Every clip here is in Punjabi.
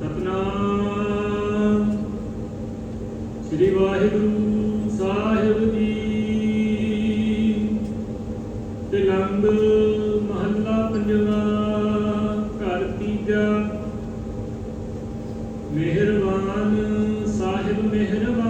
ਸਤਨਾਮ। ਸ੍ਰੀ ਵਾਹਿਗੁਰੂ ਸਾਹਿਬ ਜੀ। ਤਿਲੰਗ ਮਹੱਲਾ ਪੰਜਵਾ ਘਰ ਤੀਜਾ। ਮਿਹਰਬਾਨ ਸਾਹਿਬ ਮਿਹਰਬਾਨ।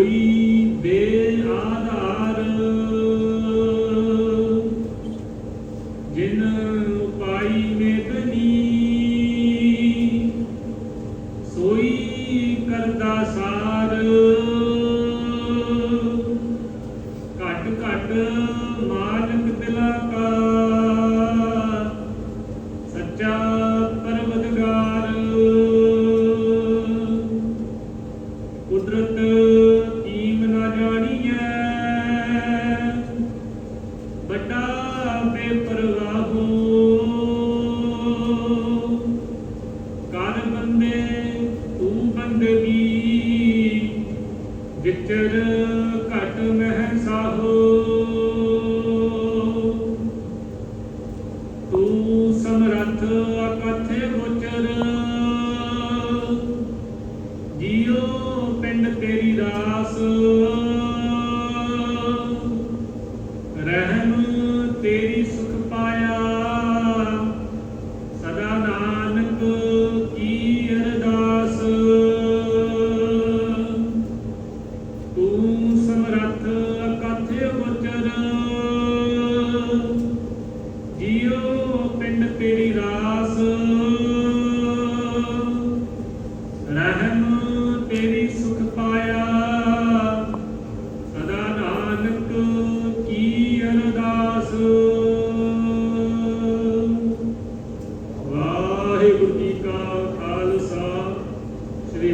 ਹੋਈ ਜਿਨ ਪਾਈ ਮੇਤਨੀ ਸੋਈ ਕਰਦਾ ਸਾਰ। ਘਟ ਘਟ ਮਾਲਕ ਦਿਲਾ ਸੱਚਾ ਪਰਮ ਵਿਚੜ ਘਟ ਮਹਿ ਸਾਹੋ ਤੂੰ ਸਮਰੱਥ ਅਕਥ ਗੋਚਰ। ਜੀਉ ਪਿੰਡ ਤੇਰੀ ਰਾਸ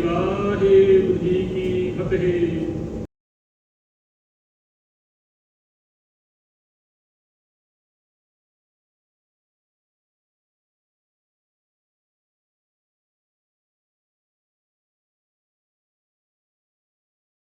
ਵਾਹਿਗੁਰੂ ਜੀ ਕੀ ਫਤਿਹ।